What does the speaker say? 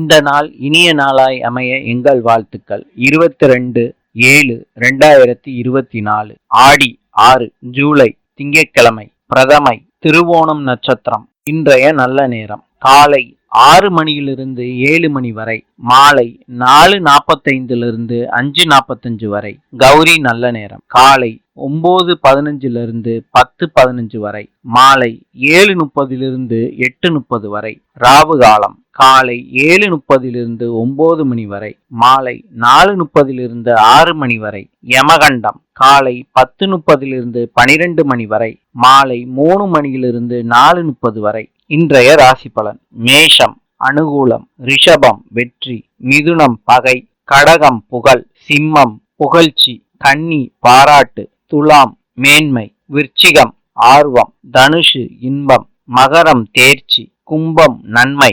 இந்த நாள் இனிய நாளாய் அமைய எங்கள் வாழ்த்துக்கள். இருபத்தி ரெண்டு ஏழு ரெண்டாயிரத்தி இருபத்தி நாலு ஆடி ஆறு ஜூலை திங்கட்கிழமை பிரதமை திருவோணம் நட்சத்திரம். இன்றைய நல்ல நேரம். காலை ஆறு மணியிலிருந்து ஏழு மணி வரை மாலை நாலு நாற்பத்தைந்திலிருந்து அஞ்சு நாற்பத்தஞ்சு வரை கௌரி நல்ல நேரம். காலை ஒன்பது பதினஞ்சிலிருந்து பத்து பதினஞ்சு வரை மாலை ஏழு முப்பதிலிருந்து எட்டு முப்பது வரை ராவு காலம். காலை ஏழு முப்பதிலிருந்து ஒன்பது மணி வரை மாலை நாலு முப்பதிலிருந்து ஆறு மணி வரை யமகண்டம் காலை பத்து முப்பதிலிருந்து பனிரெண்டு மணி வரை மாலை மூணு மணியிலிருந்து நாலு முப்பது வரை. இன்றைய ராசி பலன் மேஷம் அனுகூலம் ரிஷபம் வெற்றி மிதுனம் பகை கடகம் புகழ் சிம்மம் புகழ்ச்சி கன்னி பாராட்டு துலாம் மேன்மை விருச்சிகம் ஆர்வம் தனுஷு இன்பம் மகரம் தேர்ச்சி கும்பம் நன்மை.